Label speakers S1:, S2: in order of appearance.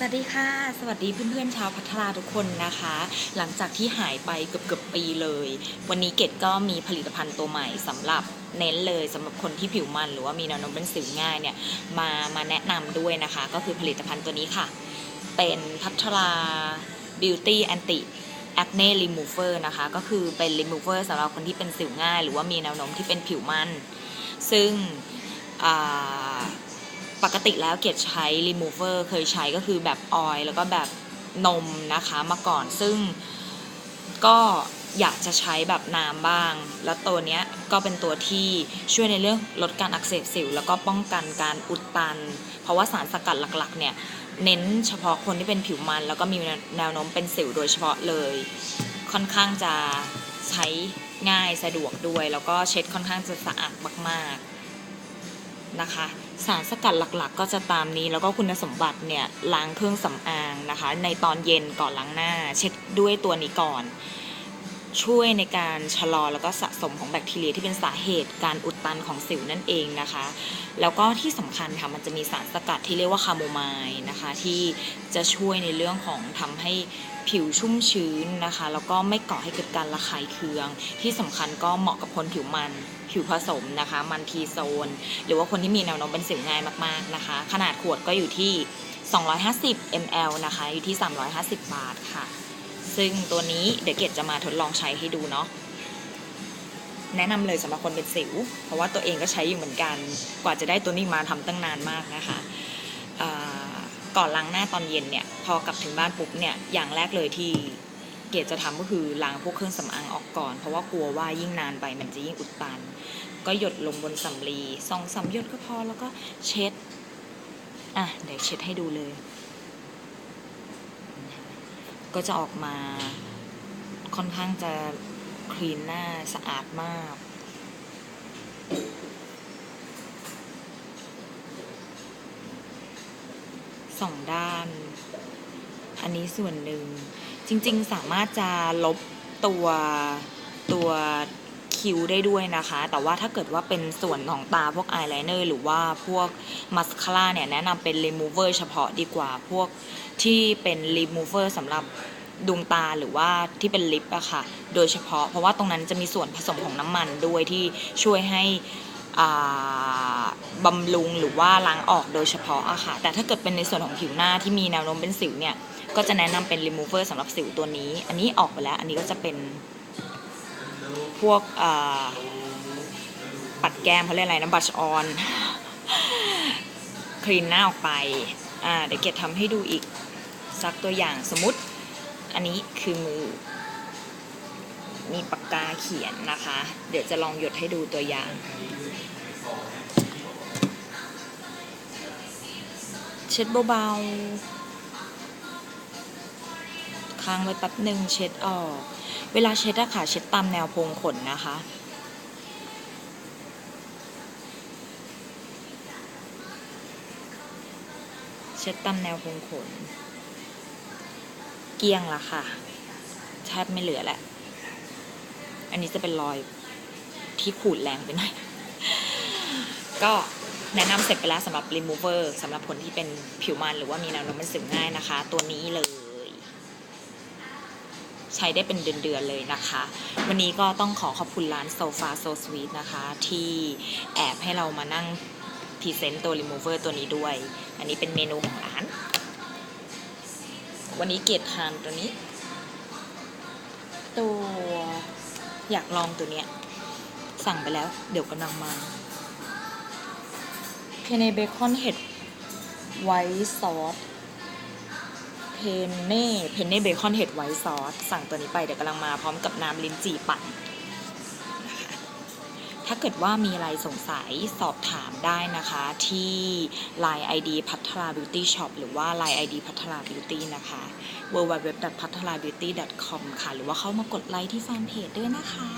S1: สวัสดีค่ะ สวัสดีเพื่อนๆชาวพัทราทุกคนนะคะ หลังจากที่หายไปเกือบๆปีเลย วันนี้เกดก็มีผลิตภัณฑ์ตัวใหม่สำหรับเน้นเลยสำหรับคนที่ผิวมันหรือว่ามีแนวโน้มเป็นสิวง่ายเนี่ยมามาแนะนำด้วยนะคะ ก็คือผลิตภัณฑ์ตัวนี้ค่ะ เป็นพัทรา Beauty Anti Acne Remover นะคะ ก็คือเป็น remover สำหรับคนที่เป็นสิวง่าย หรือว่ามีแนวโน้มที่เป็นผิวมัน ซึ่งอ่า ปกติแล้วเกดใช้ remover เคยใช้ก็คือแบบออยล์แล้วก็แบบนมนะคะมาก่อนซึ่งก็อยากจะใช้แบบน้ำบ้าง แล้วตัวเนี้ยก็เป็นตัวที่ช่วยในเรื่องลดการอักเสบสิว แล้วก็ป้องกันการอุดตัน เพราะว่าสารสกัดหลักๆ เนี่ย เน้นเฉพาะคนที่เป็นผิวมัน แล้วก็มีแนวโน้มเป็นสิวโดยเฉพาะเลย ค่อนข้างจะใช้ง่ายสะดวกด้วย แล้วก็เช็ดค่อนข้างจะสะอาดมาก ๆ นะคะ สารสกัดหลักๆ ก็จะตามนี้แล้วก็คุณสมบัติเนี่ยล้างเครื่องสำอางนะคะ ในตอนเย็นก่อนล้างหน้า เช็ดด้วยตัวนี้ก่อน ช่วยในการชะลอแล้วก็สะสมของแบคทีเรียที่เป็นสาเหตุการอุดตันของสิวนั่นเองนะคะ แล้วก็ที่สำคัญค่ะมันจะมีสารสกัดที่เรียกว่าคาโมไมล์นะคะที่จะช่วยในเรื่องของทำให้ผิวชุ่มชื้นนะคะ แล้วก็ไม่ก่อให้เกิดการระคายเคือง ที่สำคัญก็เหมาะกับคนผิวมันผิวผสมนะคะ มันทีโซน หรือว่าคนที่มีแนวโน้มเป็นสิวง่ายมากๆนะคะ ขนาดขวดก็อยู่ที่ 250 ml นะคะ อยู่ที่ 350 บาทค่ะ ซึ่งตัวนี้เดี๋ยวเกดจะมาทดลองใช้ให้ดูเนาะแนะนำเลยสำหรับคนเป็นสิว เพราะว่าตัวเองก็ใช้อยู่เหมือนกัน กว่าจะได้ตัวนี้มาทำตั้งนานมากนะคะก่อนล้างหน้าตอนเย็นเนี่ยพอกลับถึงบ้านปุ๊บเนี่ยอย่างแรกเลยที่เกดจะทำก็คือล้างพวกเครื่องสำอางออกก่อน เพราะว่ากลัวว่ายิ่งนานไปมันจะยิ่งอุดตัน ก็หยดลงบนสำลีสองสามหยดก็พอแล้วก็เช็ดอะเดี๋ยวเช็ดให้ดูเลย ก็จะออกมาค่อนข้างจะคลีนหน้าสะอาดมาก สองด้าน อันนี้ส่วนหนึ่ง จริงๆสามารถจะลบตัวตัว คิ้วได้ด้วยนะคะ แต่ว่าถ้าเกิดว่าเป็นส่วนของตาพวกอายไลเนอร์หรือว่าพวกมัสคาร่าเนี่ยแนะนำเป็น remover เฉพาะดีกว่าพวกที่เป็น remover สำหรับดวงตาหรือว่าที่เป็นลิปอะค่ะ โดยเฉพาะเพราะว่าตรงนั้นจะมีส่วนผสมของน้ำมันด้วยที่ช่วยให้อ่าบำรุงหรือว่าล้างออกโดยเฉพาะอะค่ะ แต่ถ้าเกิดเป็นในส่วนของผิวหน้าที่มีแนวโน้มเป็นสิวเนี่ย ก็จะแนะนำเป็น remover สำหรับสิวตัวนี้ อันนี้ออกไปแล้ว อันนี้ก็จะเป็น พวกปัดแก้มเขาเรียกอะไรนะบัชออนคลีนหน้าออกไปอ่าเดี๋ยวเกดทำให้ดูอีกสักตัวอย่างสมมติ อันนี้คือมือ มีปากกาเขียนนะคะ เดี๋ยวจะลองหยดให้ดูตัวอย่าง เช็ดเบาๆ ค้างไว้แป๊บหนึ่งเช็ดออก เวลาเช็ดอะค่ะเช็ดตามแนวโพรงขนนะคะ เช็ดตามแนวโพรงขน เกี้ยงละค่ะแทบไม่เหลือแหละ อันนี้จะเป็นรอยที่ขูดแรงไปหน่อย ก็แนะนำเสร็จไปแล้วสำหรับ remover สำหรับคนที่เป็นผิวมันหรือว่ามีแนวโน้มเป็นสิวง่ายนะคะ ตัวนี้เลย ใช้ได้เป็นเดือนๆเลยนะคะ วันนี้ก็ต้องขอขอบคุณร้าน Sofa So Sweet นะคะ ที่แอบให้เรามานั่งพรีเซนต์ตัว remover ตัวนี้ด้วย อันนี้เป็นเมนูของร้าน วันนี้เกลียดทานตัวนี้ ตัวอยากลองตัวเนี้ย สั่งไปแล้ว เดี๋ยวกำลังมาเพเนเบคอนเห็ดไวท์ซอส เพนเน่เพนเน่เบคอนเห็ดไวท์ซอสสั่งตัวนี้ไปเดี๋ยวกำลังมาพร้อมกับน้ำลิ้นจี่ปั่นถ้าเกิดว่ามีอะไรสงสัยสอบถามได้นะคะที่ Line ID พัทรา Beauty Shop หรือว่า Line ID พัทรา Beauty นะคะ w w w p a t h a r a b e a u t y c o m ค่ะ หรือว่าเข้ามากดไลค์ที่แฟนเพจด้วยนะคะ